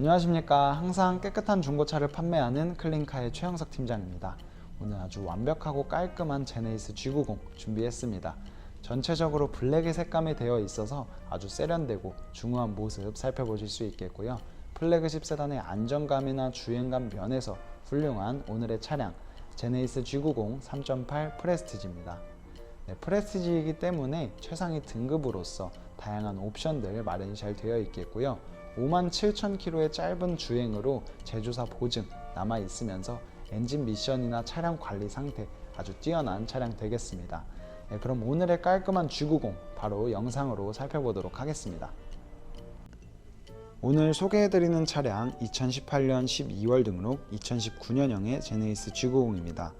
안녕하십니까. 항상 깨끗한 중고차를 판매하는 클린카의 최영석 팀장입니다. 오늘 아주 완벽하고 깔끔한 제네이스 G90 준비했습니다. 전체적으로 블랙의 색감이 되어 있어서 아주 세련되고 중후한 모습 살펴보실 수 있겠고요. 플래그십 세단의 안정감이나 주행감 면에서 훌륭한 오늘의 차량 제네이스 G90 3.8 프레스티지입니다. 네, 프레스티지이기 때문에 최상위 등급으로서 다양한 옵션들 마련이 잘 되어 있겠고요. 57,000km의 짧은 주행으로 제조사 보증 남아 있으면서 엔진 미션이나 차량 관리 상태 아주 뛰어난 차량 되겠습니다. 네, 그럼 오늘의 깔끔한 G90 바로 영상으로 살펴보도록 하겠습니다. 오늘 소개해드리는 차량 2018년 12월 등록 2019년형의 제네이스 G90입니다.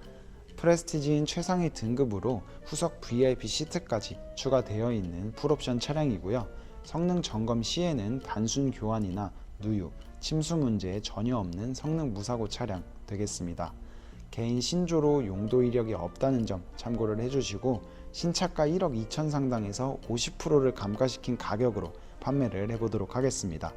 프레스티지인 최상위 등급으로 후석 VIP 시트까지 추가되어 있는 풀옵션 차량이고요. 성능 점검 시에는 단순 교환이나 누유, 침수 문제 전혀 없는 성능 무사고 차량 되겠습니다. 개인 신조로 용도 이력이 없다는 점 참고를 해주시고 신차가 1억 2천 상당에서 50%를 감가시킨 가격으로 판매를 해보도록 하겠습니다.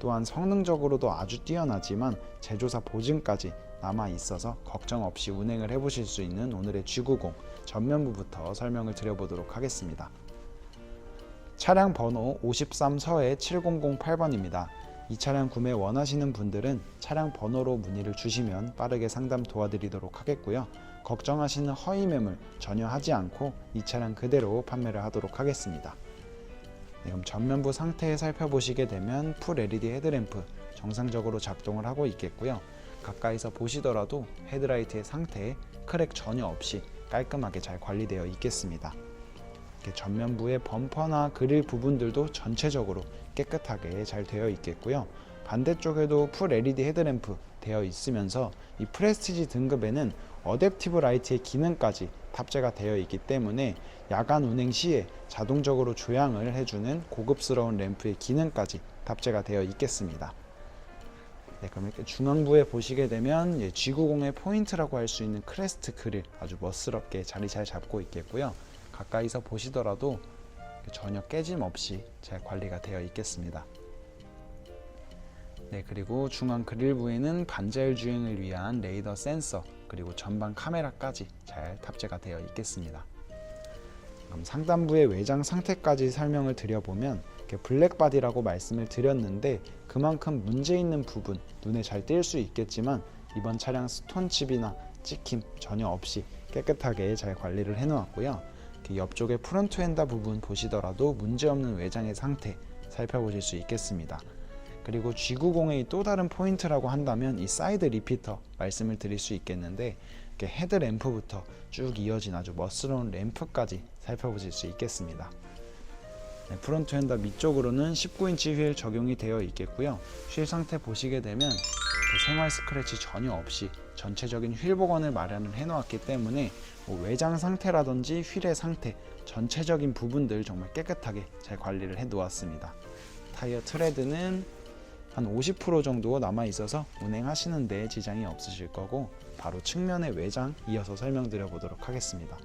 또한 성능적으로도 아주 뛰어나지만 제조사 보증까지 남아 있어서 걱정 없이 운행을 해보실 수 있는 오늘의 G90 전면부부터 설명을 드려보도록 하겠습니다. 차량 번호 53서해 7008번입니다. 이 차량 구매 원하시는 분들은 차량 번호로 문의를 주시면 빠르게 상담 도와드리도록 하겠고요. 걱정하시는 허위 매물 전혀 하지 않고 이 차량 그대로 판매를 하도록 하겠습니다. 네, 그럼 전면부 상태 살펴보시게 되면 풀 LED 헤드램프 정상적으로 작동을 하고 있겠고요. 가까이서 보시더라도 헤드라이트의 상태에 크랙 전혀 없이 깔끔하게 잘 관리되어 있겠습니다. 이렇게 전면부의 범퍼나 그릴 부분들도 전체적으로 깨끗하게 잘 되어 있겠고요. 반대쪽에도 풀 LED 헤드램프 되어 있으면서 이 프레스티지 등급에는 어댑티브 라이트의 기능까지 탑재가 되어 있기 때문에 야간 운행 시에 자동적으로 조향을 해주는 고급스러운 램프의 기능까지 탑재가 되어 있겠습니다. 네, 그럼 이렇게 중앙부에 보시게 되면 예, G90의 포인트라고 할 수 있는 크레스트 그릴 아주 멋스럽게 자리 잘 잡고 있겠고요. 가까이서 보시더라도 전혀 깨짐 없이 잘 관리가 되어 있겠습니다. 네, 그리고 중앙 그릴 부에는 반자율 주행을 위한 레이더 센서 그리고 전방 카메라까지 잘 탑재가 되어 있겠습니다. 그럼 상단부의 외장 상태까지 설명을 드려보면 블랙바디라고 말씀을 드렸는데 그만큼 문제 있는 부분 눈에 잘 띌 수 있겠지만 이번 차량 스톤칩이나 찍힘 전혀 없이 깨끗하게 잘 관리를 해놓았고요. 옆쪽에 프론트 엔다 부분 보시더라도 문제없는 외장의 상태 살펴보실 수 있겠습니다. 그리고 G90의 또 다른 포인트라고 한다면 이 사이드 리피터 말씀을 드릴 수 있겠는데 이렇게 헤드 램프부터 쭉 이어진 아주 멋스러운 램프까지 살펴보실 수 있겠습니다. 네, 프론트 핸더 밑쪽으로는 19인치 휠 적용이 되어 있겠고요. 휠 상태 보시게 되면 그 생활 스크래치 전혀 없이 전체적인 휠 복원을 마련을 해 놓았기 때문에 뭐 외장 상태라든지 휠의 상태 전체적인 부분들 정말 깨끗하게 잘 관리를 해 놓았습니다. 타이어 트레드는 한 50% 정도 남아 있어서 운행하시는데 지장이 없으실 거고 바로 측면의 외장 이어서 설명드려 보도록 하겠습니다.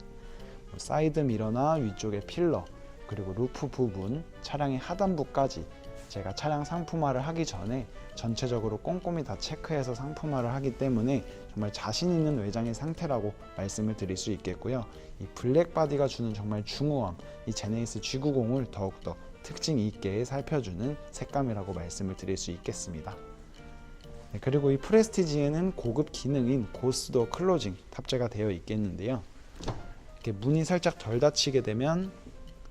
뭐 사이드 미러나 위쪽의 필러 그리고 루프 부분 차량의 하단부까지 제가 차량 상품화를 하기 전에 전체적으로 꼼꼼히 다 체크해서 상품화를 하기 때문에 정말 자신 있는 외장의 상태라고 말씀을 드릴 수 있겠고요. 이 블랙 바디가 주는 정말 중후함, 이 제네이스 G90을 더욱더 특징 있게 살펴주는 색감이라고 말씀을 드릴 수 있겠습니다. 네, 그리고 이 프레스티지에는 고급 기능인 고스도 클로징 탑재가 되어 있겠는데요. 이렇게 문이 살짝 덜 닫히게 되면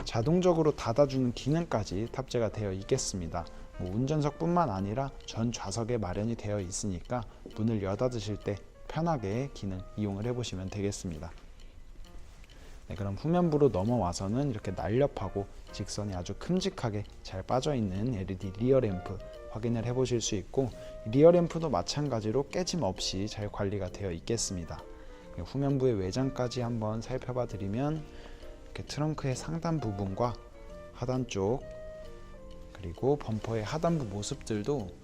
자동적으로 닫아주는 기능까지 탑재가 되어 있겠습니다. 뭐 운전석뿐만 아니라 전 좌석에 마련이 되어 있으니까 문을 여닫으실 때 편하게 기능 이용을 해보시면 되겠습니다. 네, 그럼 후면부로 넘어와서는 이렇게 날렵하고 직선이 아주 큼직하게 잘 빠져 있는 LED 리어 램프 확인을 해보실 수 있고 리어 램프도 마찬가지로 깨짐 없이 잘 관리가 되어 있겠습니다. 네, 후면부의 외장까지 한번 살펴봐 드리면 트렁크의 상단 부분과 하단 쪽 그리고 범퍼의 하단부 모습들도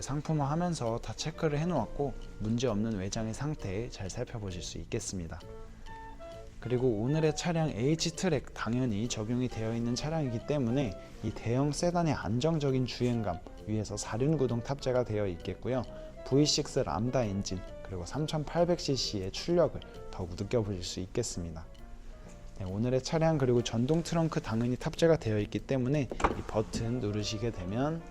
상품화하면서 다 체크를 해놓았고 문제 없는 외장의 상태 잘 살펴보실 수 있겠습니다. 그리고 오늘의 차량 H트랙 당연히 적용이 되어 있는 차량이기 때문에 이 대형 세단의 안정적인 주행감 위에서 사륜 구동 탑재가 되어 있겠고요. V6 람다 엔진 그리고 3800cc의 출력을 더욱 느껴보실 수 있겠습니다. 네, 오늘의 차량 그리고 전동 트렁크 당연히 탑재가 되어 있기 때문에 이 버튼 누르시게 되면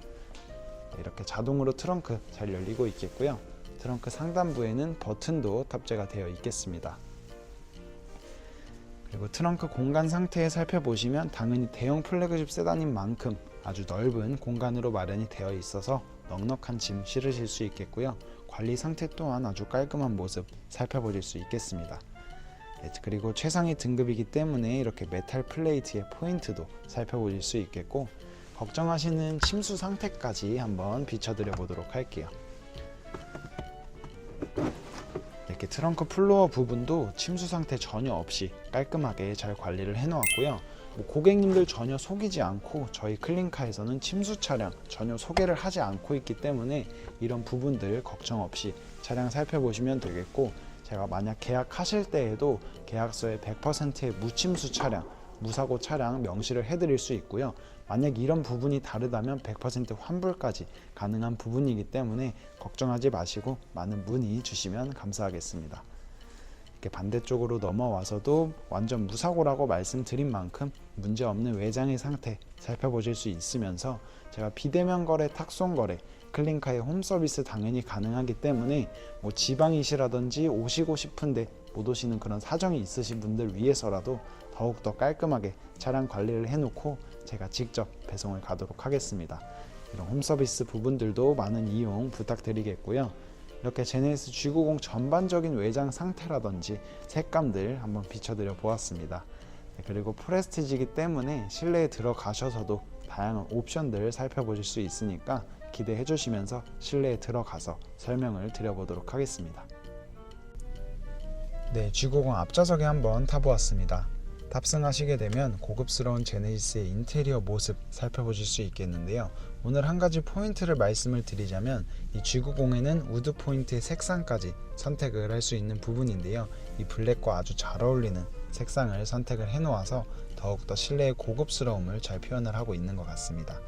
이렇게 자동으로 트렁크 잘 열리고 있겠고요. 트렁크 상단부에는 버튼도 탑재가 되어 있겠습니다. 그리고 트렁크 공간 상태 살펴보시면 당연히 대형 플래그십 세단인 만큼 아주 넓은 공간으로 마련이 되어 있어서 넉넉한 짐 실으실 수 있겠고요. 관리 상태 또한 아주 깔끔한 모습 살펴보실 수 있겠습니다. 네, 그리고 최상위 등급이기 때문에 이렇게 메탈 플레이트의 포인트도 살펴보실 수 있겠고 걱정하시는 침수 상태까지 한번 비춰드려 보도록 할게요. 이렇게 트렁크 플로어 부분도 침수 상태 전혀 없이 깔끔하게 잘 관리를 해놓았고요. 뭐 고객님들 전혀 속이지 않고 저희 클린카에서는 침수 차량 전혀 소개를 하지 않고 있기 때문에 이런 부분들 걱정 없이 차량 살펴보시면 되겠고 제가 만약 계약하실 때에도 계약서에 100%의 무침수 차량, 무사고 차량 명시를 해드릴 수 있고요. 만약 이런 부분이 다르다면 100% 환불까지 가능한 부분이기 때문에 걱정하지 마시고 많은 문의 주시면 감사하겠습니다. 이렇게 반대쪽으로 넘어와서도 완전 무사고라고 말씀드린 만큼 문제없는 외장의 상태 살펴보실 수 있으면서 제가 비대면 거래, 탁송 거래, 클린카의 홈 서비스 당연히 가능하기 때문에 뭐 지방이시라든지 오시고 싶은데 못 오시는 그런 사정이 있으신 분들 위해서라도 더욱더 깔끔하게 차량 관리를 해놓고 제가 직접 배송을 가도록 하겠습니다. 이런 홈 서비스 부분들도 많은 이용 부탁드리겠고요. 이렇게 제네시스 G90 전반적인 외장 상태라든지 색감들 한번 비춰드려 보았습니다. 네, 그리고 프레스티지이기 때문에 실내에 들어가셔서도 다양한 옵션들 살펴보실 수 있으니까 기대해 주시면서 실내에 들어가서 설명을 드려보도록 하겠습니다. 네, G90 앞좌석에 한번 타보았습니다. 탑승하시게 되면 고급스러운 제네시스의 인테리어 모습 살펴보실 수 있겠는데요. 오늘 한 가지 포인트를 말씀을 드리자면 이 G90에는 우드 포인트의 색상까지 선택을 할 수 있는 부분인데요. 이 블랙과 아주 잘 어울리는 색상을 선택을 해 놓아서 더욱더 실내의 고급스러움을 잘 표현을 하고 있는 것 같습니다.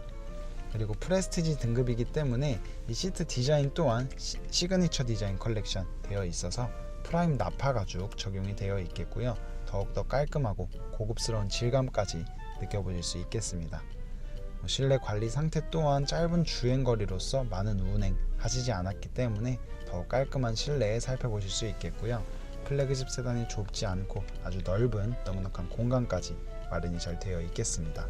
그리고 프레스티지 등급이기 때문에 이 시트 디자인 또한 시, 시그니처 디자인 컬렉션 되어 있어서 프라임 나파 가죽 적용이 되어 있겠고요. 더욱더 깔끔하고 고급스러운 질감까지 느껴보실 수 있겠습니다. 뭐 실내 관리 상태 또한 짧은 주행 거리로서 많은 운행 하시지 않았기 때문에 더욱 깔끔한 실내에 살펴보실 수 있겠고요. 플래그십 세단이 좁지 않고 아주 넓은 넉넉한 공간까지 마련이 잘 되어 있겠습니다.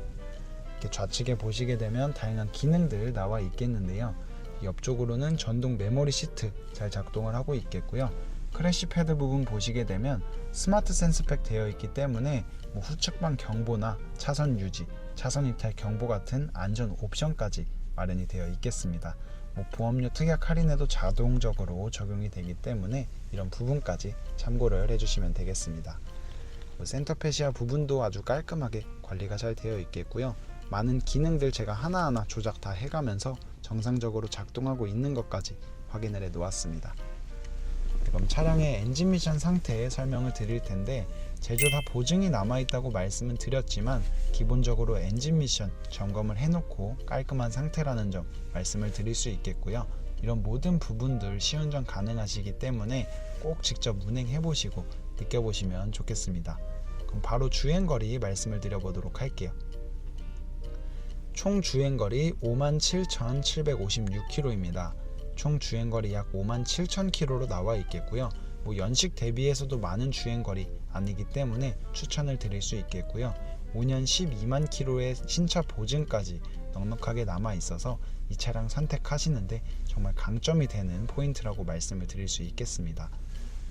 이렇게 좌측에 보시게 되면 다양한 기능들 나와 있겠는데요. 옆쪽으로는 전동 메모리 시트 잘 작동을 하고 있겠고요. 크래시 패드 부분 보시게 되면 스마트 센스팩 되어 있기 때문에 뭐 후측방 경보나 차선 유지, 차선 이탈 경보 같은 안전 옵션까지 마련이 되어 있겠습니다. 뭐 보험료 특약 할인에도 자동적으로 적용이 되기 때문에 이런 부분까지 참고를 해주시면 되겠습니다. 뭐 센터페시아 부분도 아주 깔끔하게 관리가 잘 되어 있겠고요. 많은 기능들 제가 하나하나 조작 다 해가면서 정상적으로 작동하고 있는 것까지 확인을 해 놓았습니다. 그럼 차량의 엔진 미션 상태 설명을 드릴 텐데 제조 다 보증이 남아 있다고 말씀은 드렸지만 기본적으로 엔진 미션 점검을 해놓고 깔끔한 상태라는 점 말씀을 드릴 수 있겠고요. 이런 모든 부분들 시운전 가능하시기 때문에 꼭 직접 운행해 보시고 느껴보시면 좋겠습니다. 그럼 바로 주행거리 말씀을 드려보도록 할게요. 총 주행거리 57,756km입니다. 총 주행거리 약 57,000km로 나와 있겠고요. 뭐 연식 대비해서도 많은 주행거리 아니기 때문에 추천을 드릴 수 있겠고요. 5년 12만 킬로의 신차 보증까지 넉넉하게 남아 있어서 이 차량 선택하시는데 정말 강점이 되는 포인트라고 말씀을 드릴 수 있겠습니다.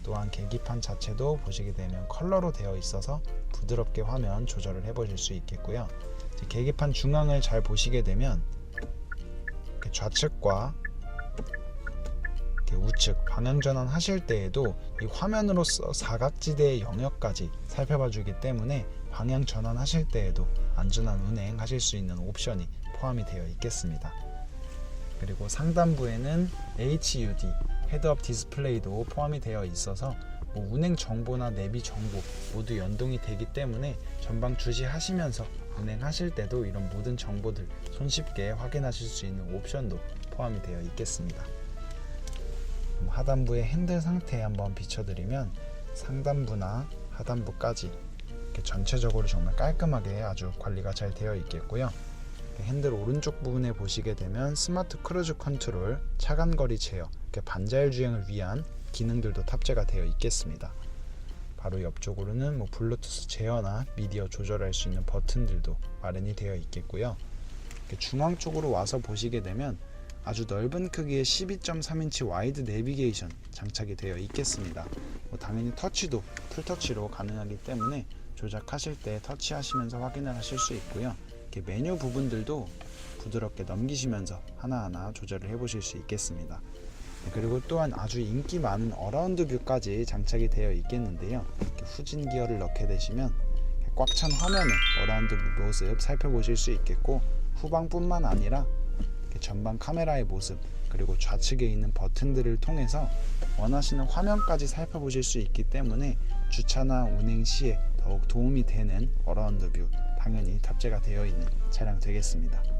또한 계기판 자체도 보시게 되면 컬러로 되어 있어서 부드럽게 화면 조절을 해보실 수 있겠고요. 계기판 중앙을 잘 보시게 되면 좌측과 우측 방향 전환 하실 때에도 이 화면으로서 사각지대의 영역까지 살펴봐 주기 때문에 방향 전환 하실 때에도 안전한 운행 하실 수 있는 옵션이 포함이 되어 있겠습니다. 그리고 상단부에는 HUD 헤드업 디스플레이도 포함이 되어 있어서 뭐 운행 정보나 내비 정보 모두 연동이 되기 때문에 전방 주시하시면서 운행하실 때도 이런 모든 정보들 손쉽게 확인하실 수 있는 옵션도 포함이 되어 있겠습니다. 하단부의 핸들 상태 한번 비춰드리면 상단부나 하단부까지 전체적으로 정말 깔끔하게 아주 관리가 잘 되어 있겠고요. 핸들 오른쪽 부분에 보시게 되면 스마트 크루즈 컨트롤, 차간거리 제어, 반자율 주행을 위한 기능들도 탑재가 되어 있겠습니다. 바로 옆쪽으로는 뭐 블루투스 제어나 미디어 조절할 수 있는 버튼들도 마련이 되어 있겠고요. 중앙 쪽으로 와서 보시게 되면 아주 넓은 크기의 12.3인치 와이드 내비게이션 장착이 되어 있겠습니다. 뭐 당연히 터치도 풀터치로 가능하기 때문에 조작하실 때 터치하시면서 확인을 하실 수 있고요. 이렇게 메뉴 부분들도 부드럽게 넘기시면서 하나하나 조절을 해보실 수 있겠습니다. 네, 그리고 또한 아주 인기 많은 어라운드 뷰까지 장착이 되어 있겠는데요. 후진 기어를 넣게 되시면 꽉 찬 화면에 어라운드 뷰 모습 살펴보실 수 있겠고 후방뿐만 아니라 전방 카메라의 모습 그리고 좌측에 있는 버튼들을 통해서 원하시는 화면까지 살펴보실 수 있기 때문에 주차나 운행 시에 더욱 도움이 되는 어라운드 뷰 당연히 탑재가 되어 있는 차량 되겠습니다.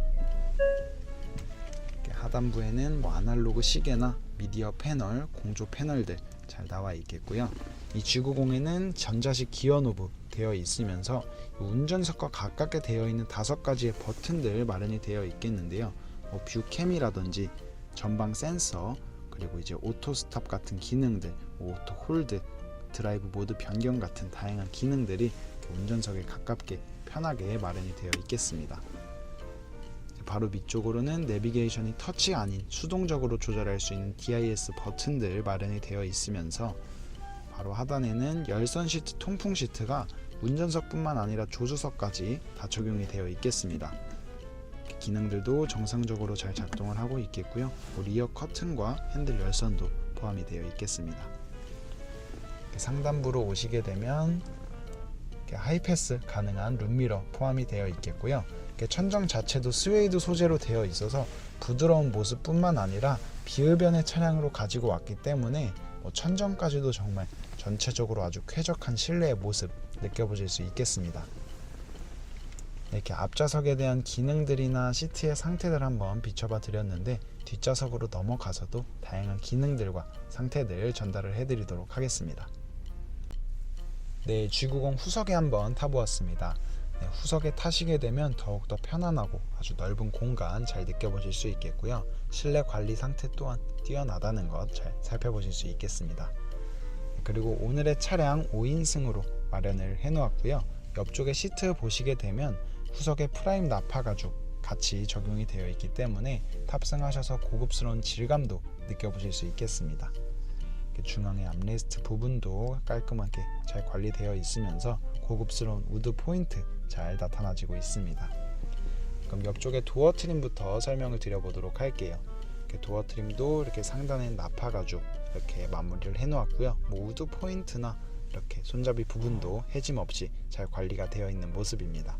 하단부에는 뭐 아날로그 시계나 미디어 패널, 공조 패널들 잘 나와 있겠고요. 이 G90에는 전자식 기어 노브 되어 있으면서 운전석과 가깝게 되어 있는 다섯 가지의 버튼들 마련이 되어 있겠는데요. 뭐 뷰캠이라든지 전방 센서 그리고 이제 오토 스탑 같은 기능들, 뭐 오토 홀드, 드라이브 모드 변경 같은 다양한 기능들이 운전석에 가깝게 편하게 마련이 되어 있겠습니다. 바로 밑쪽으로는 내비게이션이 터치 아닌 수동적으로 조절할 수 있는 DIS 버튼들 마련이 되어 있으면서 바로 하단에는 열선 시트 통풍 시트가 운전석뿐만 아니라 조수석까지 다 적용이 되어 있겠습니다. 기능들도 정상적으로 잘 작동을 하고 있겠고요. 뭐 리어 커튼과 핸들 열선도 포함이 되어 있겠습니다. 상단부로 오시게 되면 하이패스 가능한 룸미러 포함이 되어 있겠고요. 천정 자체도 스웨이드 소재로 되어 있어서 부드러운 모습뿐만 아니라 비흡연의 차량으로 가지고 왔기 때문에 뭐 천정까지도 정말 전체적으로 아주 쾌적한 실내의 모습 느껴보실 수 있겠습니다. 이렇게 앞좌석에 대한 기능들이나 시트의 상태들 한번 비춰봐 드렸는데 뒷좌석으로 넘어가서도 다양한 기능들과 상태들 전달을 해드리도록 하겠습니다. 네, G90 후석에 한번 타보았습니다. 네, 후석에 타시게 되면 더욱더 편안하고 아주 넓은 공간 잘 느껴보실 수 있겠고요. 실내 관리 상태 또한 뛰어나다는 것 잘 살펴보실 수 있겠습니다. 그리고 오늘의 차량 5인승으로 마련을 해놓았고요. 옆쪽에 시트 보시게 되면 후석에 프라임 나파 가죽 같이 적용이 되어 있기 때문에 탑승하셔서 고급스러운 질감도 느껴보실 수 있겠습니다. 중앙의 암레스트 부분도 깔끔하게 잘 관리되어 있으면서 고급스러운 우드 포인트 잘 나타나지고 있습니다. 그럼 옆쪽에 도어 트림부터 설명을 드려보도록 할게요. 도어 트림도 이렇게 상단에 나파 가죽 이렇게 마무리를 해놓았고요. 뭐 우드 포인트나 이렇게 손잡이 부분도 해짐 없이 잘 관리가 되어 있는 모습입니다.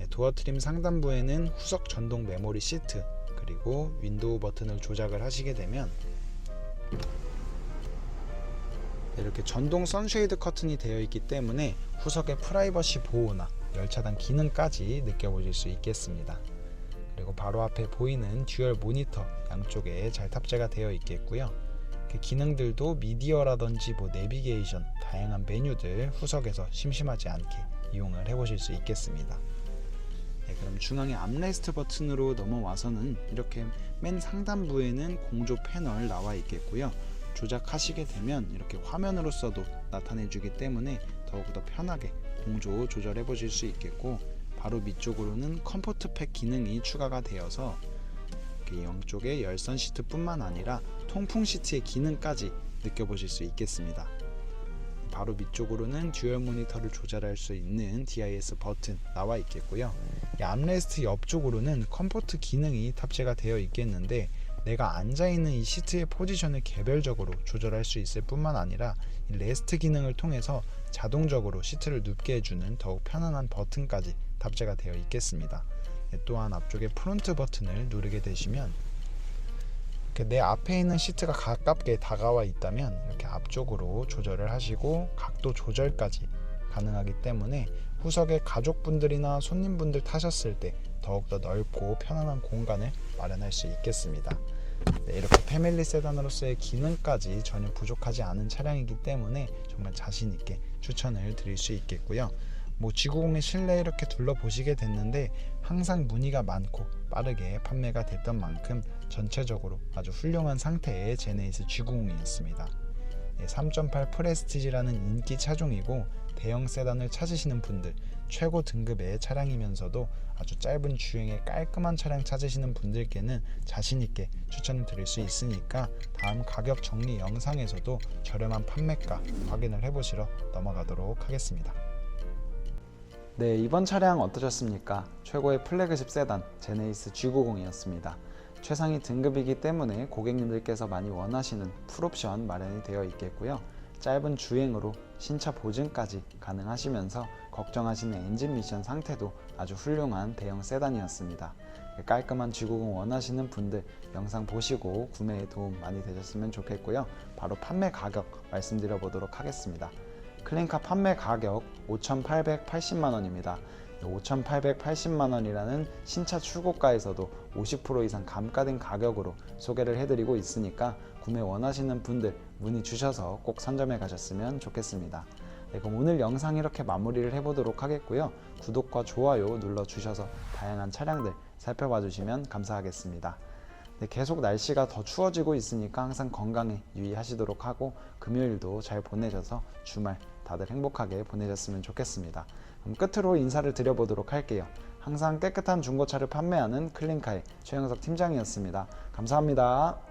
예, 도어 트림 상단부에는 후석 전동 메모리 시트 그리고 윈도우 버튼을 조작을 하시게 되면 이렇게 전동 선쉐이드 커튼이 되어 있기 때문에 후석의 프라이버시 보호나 열차단 기능까지 느껴보실 수 있겠습니다. 그리고 바로 앞에 보이는 듀얼 모니터 양쪽에 잘 탑재가 되어 있겠고요. 그 기능들도 미디어라든지 뭐 내비게이션, 다양한 메뉴들 후석에서 심심하지 않게 이용을 해보실 수 있겠습니다. 네, 그럼 중앙의 암레스트 버튼으로 넘어와서는 이렇게 맨 상단부에는 공조 패널 나와 있겠고요. 조작하시게 되면 이렇게 화면으로서도 나타내주기 때문에 더욱더 편하게 공조 조절해 보실 수 있겠고 바로 밑쪽으로는 컴포트 팩 기능이 추가가 되어서 양쪽에 열선 시트뿐만 아니라 통풍 시트의 기능까지 느껴보실 수 있겠습니다. 바로 밑쪽으로는 듀얼 모니터를 조절할 수 있는 DIS 버튼 나와 있겠고요. 암레스트 옆쪽으로는 컴포트 기능이 탑재가 되어 있겠는데 내가 앉아 있는 이 시트의 포지션을 개별적으로 조절할 수 있을 뿐만 아니라 레스트 기능을 통해서 자동적으로 시트를 눕게 해주는 더욱 편안한 버튼까지 탑재가 되어 있겠습니다. 네, 또한 앞쪽에 프론트 버튼을 누르게 되시면 내 앞에 있는 시트가 가깝게 다가와 있다면 이렇게 앞쪽으로 조절을 하시고 각도 조절까지 가능하기 때문에 후석에 가족분들이나 손님분들 타셨을 때 더욱더 넓고 편안한 공간을 마련할 수 있겠습니다. 네, 이렇게 패밀리 세단으로서의 기능까지 전혀 부족하지 않은 차량이기 때문에 정말 자신 있게 추천을 드릴 수 있겠고요. 뭐 지구공의 실내 이렇게 둘러보시게 됐는데 항상 문의가 많고 빠르게 판매가 됐던 만큼 전체적으로 아주 훌륭한 상태의 제네이스 G90이었습니다. 3.8 프레스티지라는 인기 차종이고 대형 세단을 찾으시는 분들 최고 등급의 차량이면서도 아주 짧은 주행에 깔끔한 차량 찾으시는 분들께는 자신 있게 추천을 드릴 수 있으니까 다음 가격 정리 영상에서도 저렴한 판매가 확인을 해보시러 넘어가도록 하겠습니다. 네, 이번 차량 어떠셨습니까? 최고의 플래그십 세단 제네이스 G90이었습니다. 최상위 등급이기 때문에 고객님들께서 많이 원하시는 풀옵션 마련이 되어 있겠고요. 짧은 주행으로 신차 보증까지 가능하시면서 걱정하시는 엔진 미션 상태도 아주 훌륭한 대형 세단이었습니다. 깔끔한 G90 원하시는 분들 영상 보시고 구매에 도움 많이 되셨으면 좋겠고요. 바로 판매 가격 말씀드려 보도록 하겠습니다. 클린카 판매 가격 5,880만 원입니다. 5,880만 원이라는 신차 출고가에서도 50% 이상 감가된 가격으로 소개를 해드리고 있으니까 구매 원하시는 분들 문의 주셔서 꼭 선점해 가셨으면 좋겠습니다. 네, 그럼 오늘 영상 이렇게 마무리를 해보도록 하겠고요. 구독과 좋아요 눌러 주셔서 다양한 차량들 살펴봐 주시면 감사하겠습니다. 네, 계속 날씨가 더 추워지고 있으니까 항상 건강에 유의하시도록 하고 금요일도 잘 보내셔서 주말 다들 행복하게 보내셨으면 좋겠습니다. 그럼 끝으로 인사를 드려보도록 할게요. 항상 깨끗한 중고차를 판매하는 클린카의 최영석 팀장이었습니다. 감사합니다.